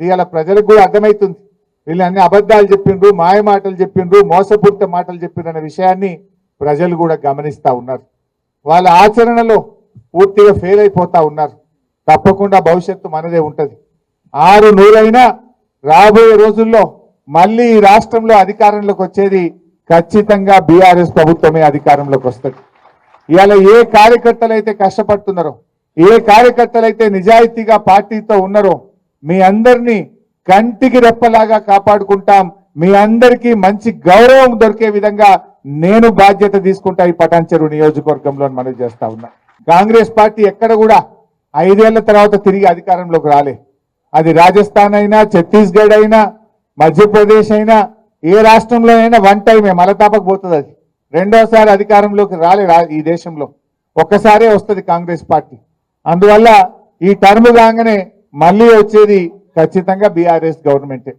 ఇవాళ ప్రజలకు కూడా అర్థమవుతుంది వీళ్ళు అన్ని అబద్ధాలు చెప్పిండ్రు మాయ మాటలు చెప్పిండ్రు మోసపూరిత మాటలు చెప్పిండ్రు అనే విషయాన్ని ప్రజలు కూడా గమనిస్తూ ఉన్నారు. వాళ్ళ ఆచరణలో పూర్తిగా ఫెయిల్ అయిపోతా ఉన్నారు. తప్పకుండా భవిష్యత్తు మనదే ఉంటుంది. ఆరు నూరైనా రాబోయే రోజుల్లో మళ్ళీ ఈ రాష్ట్రంలో అధికారంలోకి వచ్చేది ఖచ్చితంగా బీఆర్ఎస్ ప్రభుత్వమే అధికారంలోకి వస్తుంది. ఇవాళ ఏ కార్యకర్తలు అయితే కష్టపడుతున్నారో ఏ కార్యకర్తలైతే నిజాయితీగా పార్టీతో ఉన్నారో మీ అందరినీ కంటికి రెప్పలాగా కాపాడుకుంటాం. మీ అందరికీ మంచి గౌరవం దొరికే విధంగా నేను బాధ్యత తీసుకుంటా ఈ పటాన్చెరు నియోజకవర్గంలో మనం మనవి చేస్తా ఉన్నా. కాంగ్రెస్ పార్టీ ఎక్కడ కూడా ఐదేళ్ళ తర్వాత తిరిగి అధికారంలోకి రాలే. అది రాజస్థాన్ అయినా ఛత్తీస్గఢ్ అయినా మధ్యప్రదేశ్ అయినా ఏ రాష్ట్రంలో అయినా వన్ టైమే మలతాపకు పోతుంది అది. రెండోసారి అధికారంలోకి రాలే ఈ దేశంలో. ఒక్కసారే వస్తుంది కాంగ్రెస్ పార్టీ. అందువల్ల ఈ టర్మ్ కాగానే మళ్ళీ వచ్చేది ఖచ్చితంగా బీఆర్ఎస్ గవర్నమెంటే.